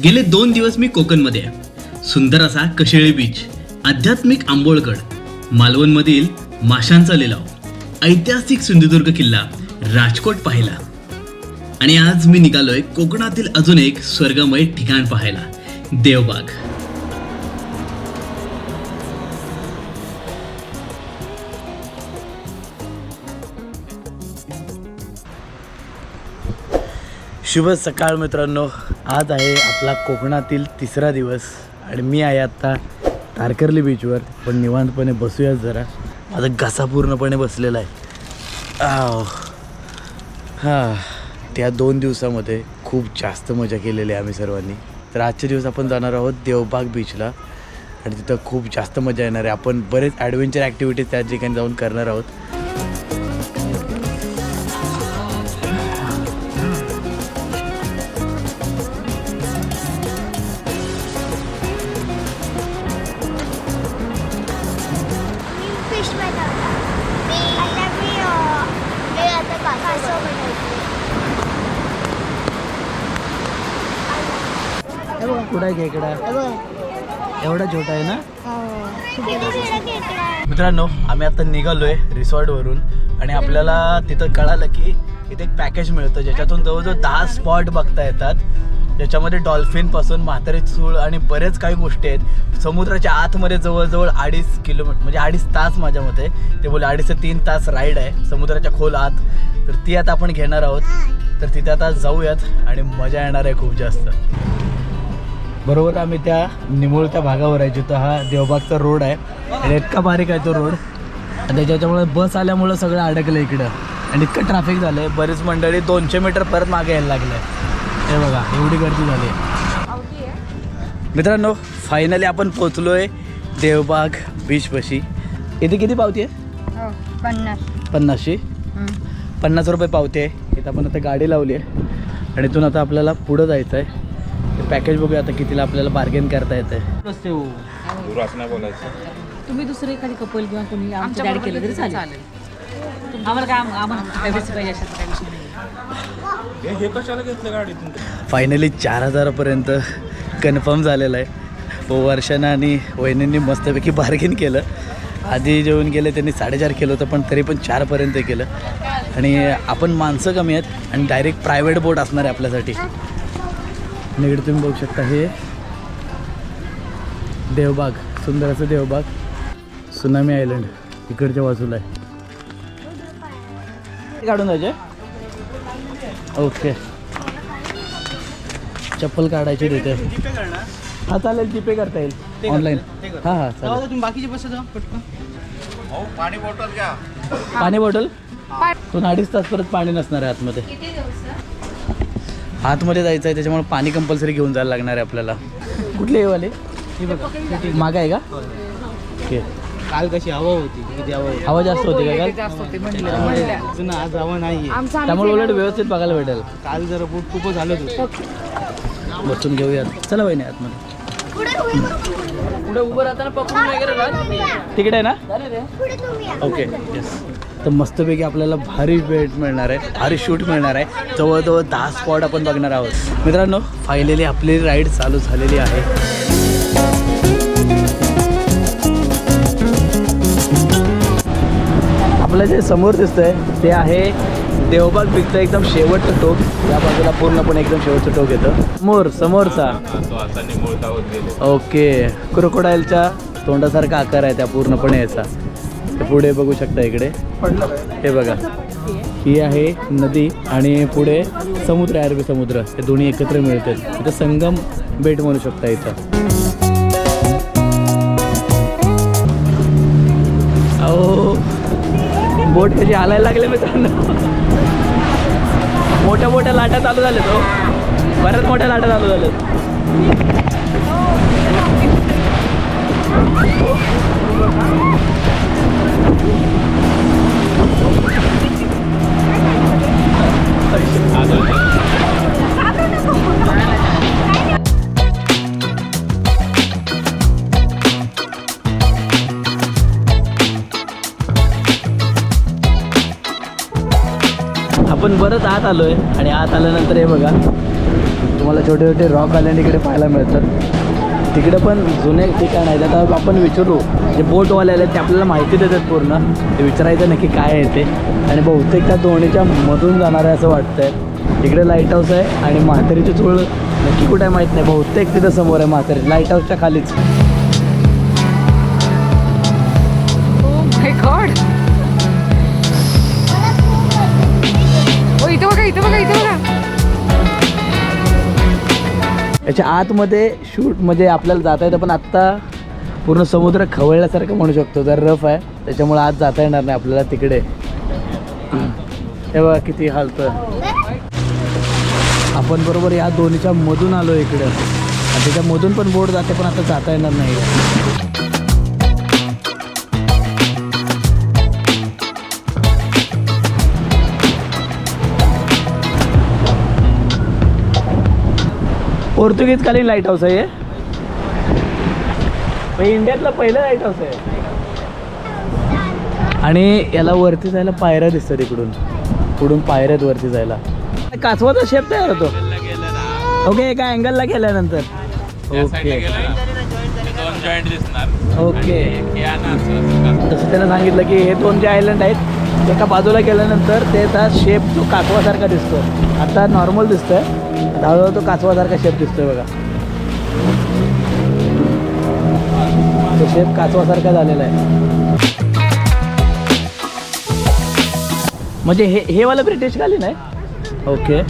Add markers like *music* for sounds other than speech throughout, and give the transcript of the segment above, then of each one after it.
गेले दोन दिवस मी कोकणमध्ये आहे. सुंदर असा कशेळी बीच आध्यात्मिक आंबोळगड मालवणमधील माशांचा लिलाव ऐतिहासिक सिंधुदुर्ग किल्ला राजकोट पाहिला. आणि आज मी निघालोय कोकणातील अजून एक स्वर्गमय ठिकाण पाहायला देवबाग. शुभ सकाळ मित्रांनो. आज आहे आपला कोकणातील तिसरा दिवस आणि मी आहे आत्ता तारकर्ली बीचवर पण निवांतपणे बसूयात जरा. माझा घसा पूर्णपणे बसलेला आहे. आव. हां. त्या दोन दिवसामध्ये खूप जास्त मजा केलेली आहे आम्ही सर्वांनी. तर आजच्या दिवस आपण जाणार आहोत देवबाग बीचला आणि तिथं खूप जास्त मजा येणार आहे. आपण बरेच ॲडव्हेंचर ॲक्टिव्हिटीज त्या ठिकाणी जाऊन करणार आहोत. कुठं आहे खेकडा एवढा छोटा आहे ना? मित्रांनो आम्ही आता निघालोय रिसॉर्टवरून आणि आपल्याला तिथं कळालं की इथे एक पॅकेज मिळतं ज्याच्यातून जवळजवळ दहा स्पॉट बघता येतात. ज्याच्यामध्ये डॉल्फिनपासून चूळ आणि बरेच काही गोष्टी आहेत. समुद्राच्या आतमध्ये जवळजवळ अडीच किलोमीटर म्हणजे अडीच तास माझ्या मते. ते बोले अडीच ते तीन तास राईड आहे समुद्राच्या खोल आत. तर ती आता आपण घेणार आहोत. तर तिथे आता जाऊयात आणि मजा येणार आहे खूप जास्त. बरोबर आम्ही त्या निमुळत्या भागावर आहे जिथं हा देवबागचा रोड आहे. आणि इतका बारीक आहे तो रोड. आणि त्याच्यामुळे बस आल्यामुळं सगळं अडकलं इकडं. आणि इतकं ट्रॅफिक झालं आहे बरीच मंडळी दोनशे मीटर परत मागे यायला लागलं. आहे हे बघा एवढी गर्दी झाली. आहे मित्रांनो फायनली आपण पोचलो आहे देवबाग बीचपाशी इथे किती पावती आहे? पन्नास. पन्नासशे पन्नास रुपये पावते आहे. इथं आपण आता गाडी लावली आहे. आणि इथून आता आपल्याला पुढं जायचं आहे ते पॅकेज बघूया आता कितीला आपल्याला बार्गेन करता येतं आहे तुम्ही दुसरे एखादी कपल किंवा कोणी आमच्या केलं तरी चालेल. आम्हाला काय आम- आम्हाला प्रायव्हसी पाहिजे अशात काही विषय नाही फायनली चार हजारापर्यंत कन्फर्म झालेलं आहे. वर्षानं आणि वहिनींनी मस्तपैकी बार्गेन केलं. आधी जेवण गेले त्यांनी साडेचार केलं होतं पण तरी पण चारपर्यंत केलं. आणि आपण माणसं कमी आहेत आणि डायरेक्ट प्रायव्हेट बोट असणार आहे आपल्यासाठी. आणि इकडे तुम्ही बघू शकता हे देवबाग सुंदर असं देवबाग. सुनामी आयलंड इकडच्या बाजूला आहे. काढून जायचे ओके चप्पल काढायची तिथे. हा चालेल जीपे करता येईल. ऑनलाईन हां हां चालेल. तुम्ही बाकीचे बस जा पटकन. पाणी बॉटल दोन अडीच तास परत पाणी नसणार आहे आतमध्ये. आतमध्ये जायचं आहे त्याच्यामुळे पाणी कंपल्सरी घेऊन जायला लागणार आहे आपल्याला. कुठले हे वाले? माग आहे का? ओके. काल कशी हवा होती किती हवा होती? हवा जास्त होती का काल? अजून आज हवा नाहीये. त्यामुळे उलट व्यवस्थित बघायला भेटेल. काल जरा बूट खूपच झालं होतं. बसून घेऊयात. चला वहिनी आतमध्ये. पुढे उभं राहताना पकडून वगैरे तिकडे आहे ना? पुढे तुम्ही या. ओके येस तर मस्तपैकी आपल्याला भारी भेट मिळणार आहे भारी शूट मिळणार आहे. जवळजवळ दहा स्पॉट आपण बघणार आहोत. मित्रांनो फायनली आपली राईड चालू झालेली आहे. आपलं जे समोर दिसतंय ते आहे देवबाग बीचचं एकदम शेवटचं टोक. या बाजूला पूर्णपणे एकदम शेवटचं टोक येतं. समोर समोरचा. ओके क्रोकोडाईलच्या तोंडासारखा आकार आहे त्या पूर्णपणे याचा. पुढे बघू शकता इकडे. हे बघा. ही आहे नदी आणि पुढे समुद्र आहे अरबी समुद्र. हे दोन्ही एकत्र मिळतात. इथं संगम बेट म्हणू शकता इथं. अहो बोट कशी हालायला लागले मित्रांनो. मोठ्या मोठ्या लाटा चालू झाल्या तो हो. बऱ्याच मोठ्या लाटा चालू झाल्यात. आपण बरंच आत आलोय आणि आत आल्यानंतर हे बघा तुम्हाला छोटे छोटे रॉक आल्याने इकडे पाहायला मिळतात. तिकडे पण जुने ठिकाण आहेत. आता आपण विचारू जे बोटवाले आले ते आपल्याला माहिती देतात पूर्ण. ते विचारायचं नक्की काय आहे ते. आणि बहुतेक त्या दोन्हीच्या मधून जाणार आहे असं वाटतंय. तिकडे लाइट हाऊस आहे आणि म्हातारीची चूळ नक्की कुठे आहे माहीत नाही. बहुतेक तिथं समोर आहे म्हातारी. लाइट हाऊसच्या खालीच. Oh इथं बघा इथं बघा इथं बघा. याच्या आतमध्ये शूट म्हणजे आपल्याला जाता येतं पण आत्ता पूर्ण समुद्र खवळल्यासारखं म्हणू शकतो. जर रफ आहे त्याच्यामुळे आज जाता येणार नाही आपल्याला तिकडे. हे बघा किती हालतं. आपण बरोबर या दोन्हीच्या मधून आलो इकडं. आणि त्याच्या मधून पण बोट जाते पण आता जाता येणार नाही. पोर्तुगीज कालीन लाइट हाऊस आहे हे? हे इंडियातलं पहिलं लाइट हाऊस आहे. आणि याला वरती जायला पायऱ्या दिसतात इकडून. पुढून पायऱ्यात वरती जायला. कासवाचा शेप तयार होतो. ओके एका अँगलला गेल्यानंतर ओके ओके तसं त्यानं सांगितलं की हे दोन जे आयलंड आहेत एका बाजूला गेल्यानंतर त्याचा शेप जो कासवासारखा दिसतो. आता नॉर्मल दिसतोय. हळूहळू तो कासवासारखा शेप दिसतोय बघा. तो शेप कासवासारखा झालेला आहे. म्हणजे हे हे वाला ब्रिटिश खाली नाही? ओके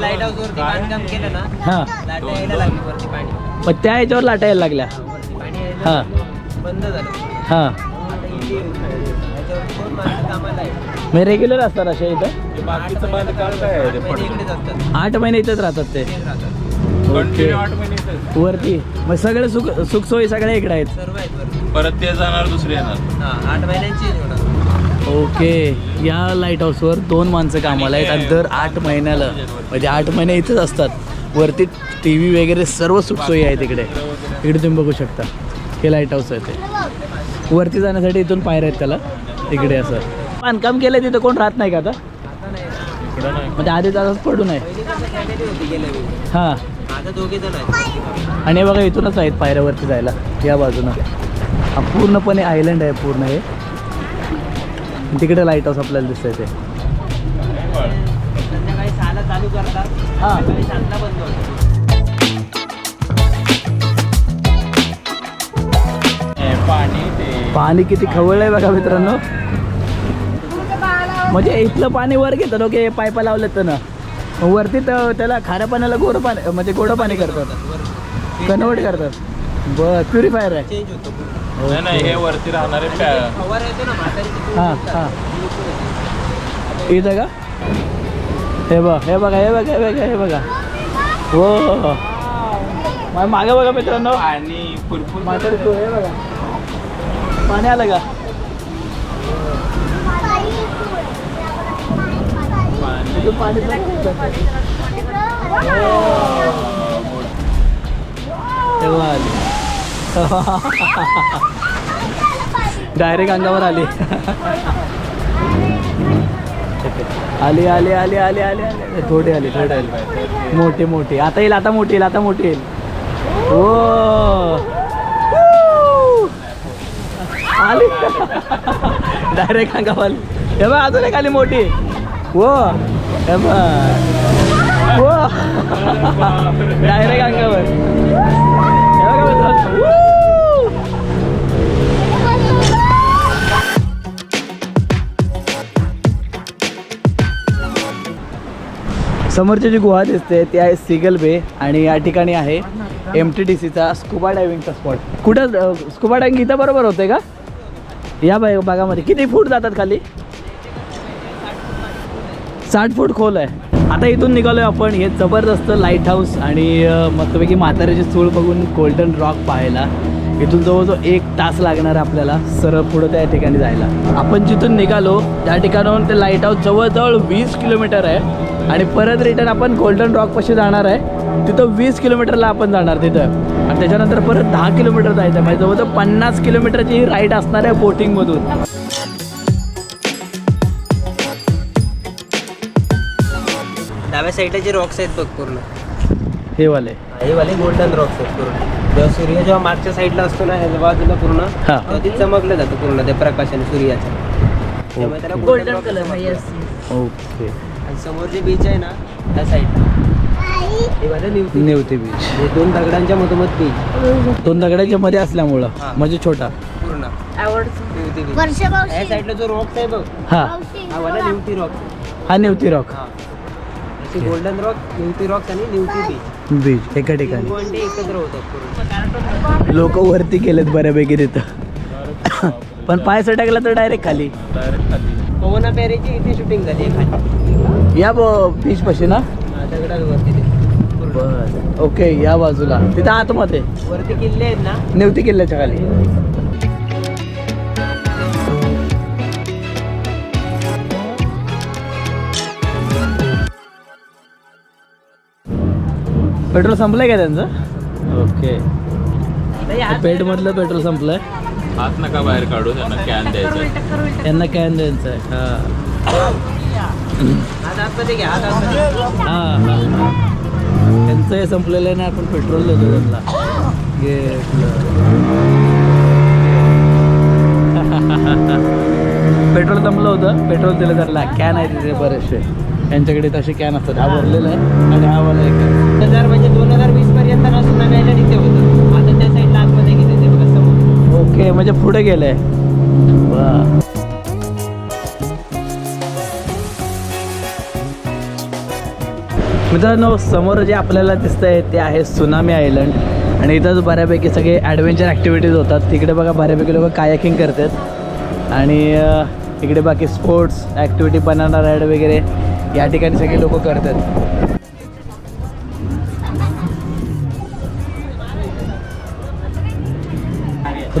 लाइट हाऊस वरती बांधकाम केलं ना हां. लाटा यायला लागली वरती पाणी. मग त्या ह्याच्यावर लाटा यायला लागल्या. हां. बंद झालं. हां. माणसं कामाला आहे मग रेग्युलर असतात अशा इथं. बाकीचं बांधकाम काय आहे ते आठ महिने इकडेच असतात. आठ महिने इथेच राहतात ते. इकडेच राहतात. ओके कंटिन्यू आठ महिने इथेच. वरती. मग सगळे सुख सुखसोयी सगळ्या इकडे आहेत. सर्व आहेत वरती. परत ते जाणार दुसरे येणार. हा आठ महिन्यांची होणार ओके या लाइट हाऊसवर दोन माणसं कामाला आहेत आणि दर आठ महिन्याला. म्हणजे आठ महिने इथेच असतात. वरती टी व्ही वगैरे सर्व सुखसोयी आहे तिकडे इकडे. तुम्ही बघू शकता. हे लाइट हाऊस आहे ते. वरती जाण्यासाठी इथून पायऱ्या आहेत त्याला. तिकडे असं. बांधकाम केलं तिथं कोण राहत नाही का आता? म्हणजे आधी जागाच पडू नये. हां. आता आणि बघा इथूनच आहेत पायऱ्यावरती जायला या बाजूनं. हा पूर्णपणे आयलंड आहे पूर्ण हे. तिकडे लाइट हाऊस आपल्याला दिसतंय ते. हां. ते पाणी किती खवळ आहे बघा मित्रांनो. म्हणजे इथलं पाणी वर घेतात ओके पायपा लावलेत तर वरती तर त्याला खाऱ्या पाण्याला गोड पाणी म्हणजे गोड पाणी करतात. कन्वर्ट करतात. बर प्युरिफायर आहे. चेंज होतो पूर्ण. नाही नाही हे वरती राहणारे ना हां हां. इथं का? हे बघ हे बघा हे बघा हे बघा हे बघा. हो मा- मागं बघा मित्रांनो. तू हे बघा. पाणी आलं का इथून पाणी तेव्हा आली डायरेक्ट अंगावर आली. आली आली आली आली आली आली. थोडी आली थोडी आली. मोठी मोठी. आता येईल आता मोठी येईल आता मोठी येईल. हो आली. *laughs* डायरेक्ट अंगावर आली. अजून एक आली मोठी. हो हे हो डायरेक्ट अंगावर समोरची जी गुहा दिसते ती आहे सिगल बे आणि या ठिकाणी आहे एम टी डी सीचा स्कुबा डायव्हिंगचा स्पॉट कुठं स्कुबा डायव्हिंग इथं बरोबर होते का? या बाग बागामध्ये किती फूट जातात खाली? साठ फूट खोल आहे. आता इथून निघालोय आपण. हे जबरदस्त लाइट हाऊस आणि मस्तपैकी म्हाताऱ्याची चूळ बघून गोल्डन रॉक पाहायला. इथून जवळजवळ एक तास लागणार आहे आपल्याला सरळ पुढं त्या ठिकाणी जायला. आपण जिथून निघालो त्या ठिकाणाहून ते लाइट हाऊस जवळजवळ वीस किलोमीटर आहे. आणि परत रिटर्न आपण गोल्डन रॉकपाशी जाणार आहे. तिथं वीस किलोमीटरला आपण जाणार तिथं. आणि त्याच्यानंतर परत दहा किलोमीटर जायचं आहे. म्हणजे जवळजवळ पन्नास किलोमीटरची ही राईड असणार आहे बोटिंगमधून डाव्या साईडला जे रॉक्स आहेत बघ पूर्ण. हे वाले. हे वाले गोल्डन रॉक्स आहेत पूर्ण. जेव्हा सूर्य जेव्हा मागच्या साईडला असतो ना ह्या बाजूला पूर्ण हा. तेव्हा ते चमकलं जातं पूर्ण ते प्रकाशाने सूर्याचं. त्यामुळे त्याला गोल्डन कलर. ओके आणि समोर जे बीच आहे ना त्या साईडला हे वालं निवती नेवती बीच हे दोन दगडांच्या मधोमध बीच दोन दगडाच्या मध्ये असल्यामुळं हा. म्हणजे छोटा. पूर्ण. आवड निवती बीच वर्ष या मावशी साईडला जो रॉक्स आहे बघ. हा. हा वाला निवती रॉक हा नेवती रॉक हा. गोल्डन रॉक निवती रॉक्स आणि निवती बीच बीच एका ठिकाणी. एकत्र होतात पूर्ण. लोक वरती गेलेत बऱ्यापैकी तिथं. पण पाय सटकला तर डायरेक्ट खाली. डायरेक्ट खाली. पवना पेरेची इथे शूटिंग झाली आहे खाली. या बीच पाशी ना? हा, दगडांवरती ते. पूर्ण. बर. ओके या बाजूला. तिथं आतमध्ये. वरती किल्ले आहेत ना? नेवती किल्ल्याच्या खाली. पेट्रोल संपलंय का त्यांचं? ओके. पेट मधलं पेट्रोल संपलंय? हात नका बाहेर काढू त्यांना कॅन द्यायचा यांना कॅन द्यायचं आहे हा हा हा हा. त्यांचं हे संपलेलं आहे ना आपण पेट्रोल देतो त्यांना. पेट्रोल संपलं होतं पेट्रोल दिलं त्यांना. कॅन आहे तिथे बरेचसे. त्यांच्याकडे तसे कॅन असतात. हा भरलेला आहे आणि हा वाला एक आहे. हजार म्हणजे दोन हजार वीस पर्यंत ना सुनामी इथे होतं. आता त्या साईडला आतमध्ये गेले ते बघा समोर. ओके म्हणजे पुढे गेलंय वा. मित्रांनो समोर जे आपल्याला दिसत आहे ते आहे सुनामी आयलंड आणि इथंच बऱ्यापैकी सगळे ॲडव्हेंचर ॲक्टिव्हिटीज होतात. तिकडे बघा बऱ्यापैकी लोक कायाकिंग करतात. आणि इकडे बाकी स्पोर्ट्स ॲक्टिव्हिटी बनाना राईड वगैरे या ठिकाणी सगळे लोक करतात.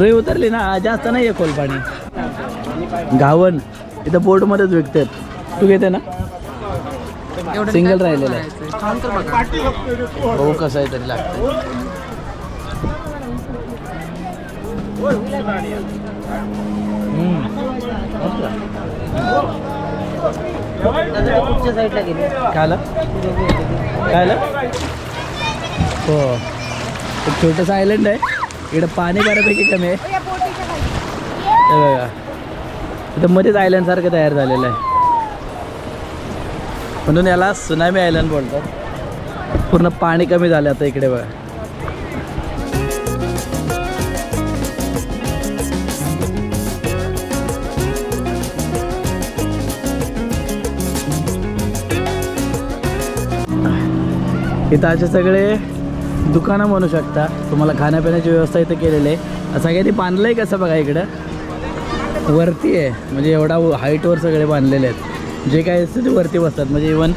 रुई उतरली ना जास्त नाही आहे खोल पाणी. गावन इथं बोटमध्येच विकतात. तू घेते ना? सिंगल राहिलेलं आहे. हो कसं आहे तरी लागतं हम्म. कुठच्या साईडला गेले काय आलं काय आलं हो. एक छोटंसं आयलंड आहे. इकडं पाणी बऱ्यापैकी कमी आहे. बघा. इथं मध्येच आयलंड सारखं तयार झालेलं आहे. म्हणून याला सुनामी आयलंड बोलतात. पूर्ण पाणी कमी झालं आता इकडे बघा. इथं असे सगळे दुकानं म्हणू शकता. तुम्हाला खाण्यापिण्याची व्यवस्था इथं केलेली आहे. सगळ्यांनी बांधलं आहे कसं बघा इकडं? वरती आहे. म्हणजे एवढा हाईटवर सगळे बांधलेले आहेत. जे काय असतं ते वरती बसतात. म्हणजे इवन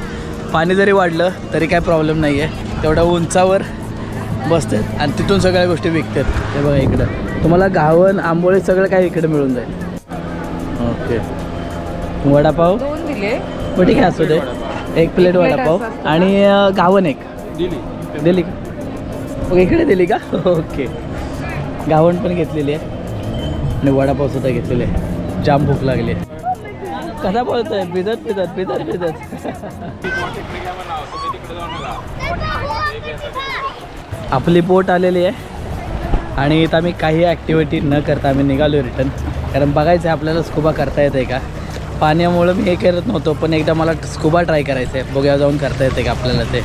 पाणी जरी वाढलं तरी काय प्रॉब्लेम नाही आहे तेवढ्या उंचावर बसतात आणि तिथून सगळ्या गोष्टी विकतात. ते बघा इकडं. तुम्हाला घावन आंबोळी सगळं काय इकडे मिळून जाईल. ओके वडापाव? दोन दिले. मग ठीक आहे असू दे. एक प्लेट वडापाव आणि अं, घावन एक. दिली. दिली का? मग इकडे दिली का? ओके. गावण पण घेतलेली आहे. आणि वडापाव सुद्धा घेतलेली आहे. जाम भूक लागली आहे. कसा बोलतोय पिदत पिदत पिदत पिदत आपली बोट आलेली आहे. आणि इथं आम्ही काही ॲक्टिव्हिटी न करता आम्ही निघालो रिटर्न कारण बघायचं आहे आपल्याला स्कुबा करता येते का? पाण्यामुळं मी हे करत नव्हतो पण एकदा मला स्कुबा ट्राय करायचं आहे बघूया जाऊन करता येते का आपल्याला ते.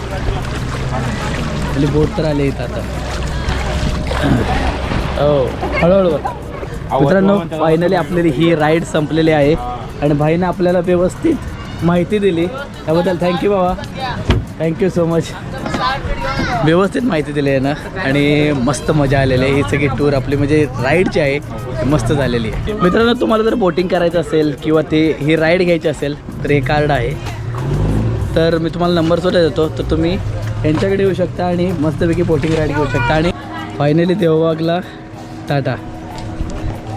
आपली बोट तर आली इथं आता. हो. हळूहळू. मित्रांनो फायनली आपली ही राईड संपलेली आहे. आणि भाईनं आपल्याला व्यवस्थित माहिती दिली. त्याबद्दल थँक्यू बाबा. थँक्यू सो मच व्यवस्थित माहिती दिली आहे ना. आणि मस्त मजा आलेली आहे. ही सगळी टूर आपली म्हणजे राईडची आहे मस्त झालेली आहे. मित्रांनो तुम्हाला जर बोटिंग करायचं असेल किंवा ते ही राईड घ्यायची असेल तर हे कार्ड आहे. तर मी तुम्हाला नंबर सुद्धा देतो. तर तुम्ही यांच्याकडे येऊ शकता आणि मस्तपैकी बोटिंग राईड घेऊ शकता. आणि फायनली देवबागला टाटा.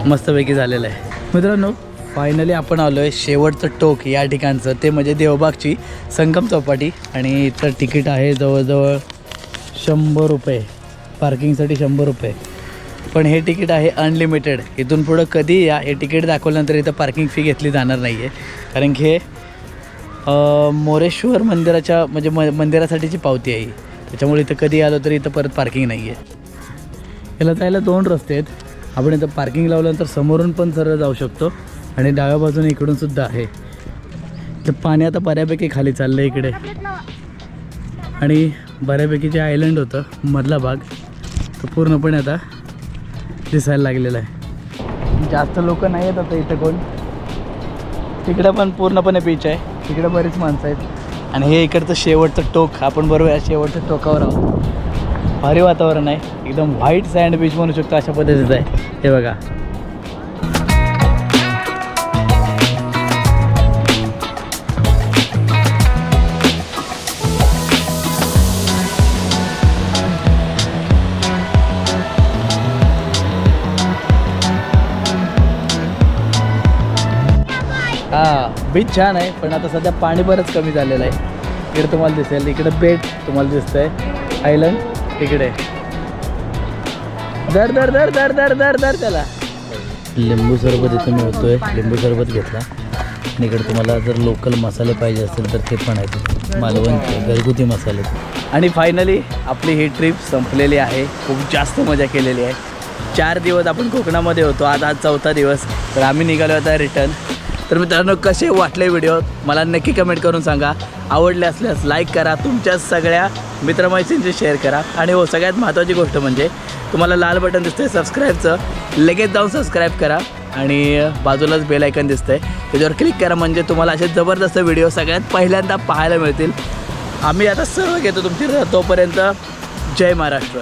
मस्तपैकी झालेलं आहे. मित्रांनो फायनली आपण आलो आहे शेवटचं टोक या ठिकाणचं. ते म्हणजे देवबागची संगम चौपाटी. आणि इथं तिकीट आहे जवळजवळ शंभर रुपये. पार्किंगसाठी शंभर रुपये. पण हे तिकीट आहे अनलिमिटेड इथून पुढं कधी या. हे तिकीट दाखवल्यानंतर इथं पार्किंग फी घेतली जाणार नाही आहे कारण की हे मोरेश्वर मंदिराच्या म्हणजे म मंदिरासाठीची पावती आहे त्याच्यामुळे इथं कधी आलो तरी इथं परत पार्किंग नाही आहे याला जायला दोन रस्ते आहेत. आपण इथं पार्किंग लावल्यानंतर समोरून पण सरळ जाऊ शकतो. आणि डाव्या बाजूने इकडून सुद्धा आहे. तर पाणी आता बऱ्यापैकी खाली चाललं आहे इकडे. आणि बऱ्यापैकी जे आयलंड होतं मधला भाग तो पूर्णपणे आता दिसायला लागलेला आहे. जास्त लोक नाही आहेत आता इथं कोण. तिकडं पण पूर्णपणे बीच आहे. तिकडे बरीच माणसं आहेत. आणि हे इकडचं शेवटचं टोक आपण बरोबर या शेवटच्या टोकावर आहोत. भारी वातावरण आहे. एकदम व्हाईट सँड बीच म्हणू शकतो अशा पद्धतीचं आहे. हे बघा. हां बीच छान आहे पण आता सध्या पाणी बरंच कमी झालेलं आहे. इकडे तुम्हाला दिसेल इकडे बेट तुम्हाला दिसतंय. आयलंड इकडे. दर दर दर दर दर दर दर त्याला. लिंबू सरबत इथं मिळतोय. लिंबू सरबत घेतला. आणि इकडे तुम्हाला जर लोकल मसाले पाहिजे असतील तर ते पण आहेत. मालवणचे घरगुती मसाले. आणि फायनली आपली ही ट्रिप संपलेली आहे. खूप जास्त मजा केलेली आहे. चार दिवस आपण कोकणामध्ये होतो. आज आज चौथा दिवस. तर आम्ही निघालो आता रिटर्न तर मित्रांनो कसे वाटले व्हिडिओ मला नक्की कमेंट करून सांगा. आवडले असल्यास लाईक करा. तुमच्या सगळ्या मित्रमैत्रिणींशी शेअर करा. आणि हो सगळ्यात महत्त्वाची गोष्ट म्हणजे तुम्हाला लाल बटन दिसतंय सबस्क्राईबचं लगेच जाऊन सबस्क्राईब करा. आणि बाजूलाच बेल आयकन दिसतंय. त्याच्यावर क्लिक करा म्हणजे तुम्हाला असे जबरदस्त व्हिडिओ सगळ्यात पहिल्यांदा पाहायला मिळतील. आम्ही आता सर्व घेतो तुमची तोपर्यंत जय महाराष्ट्र.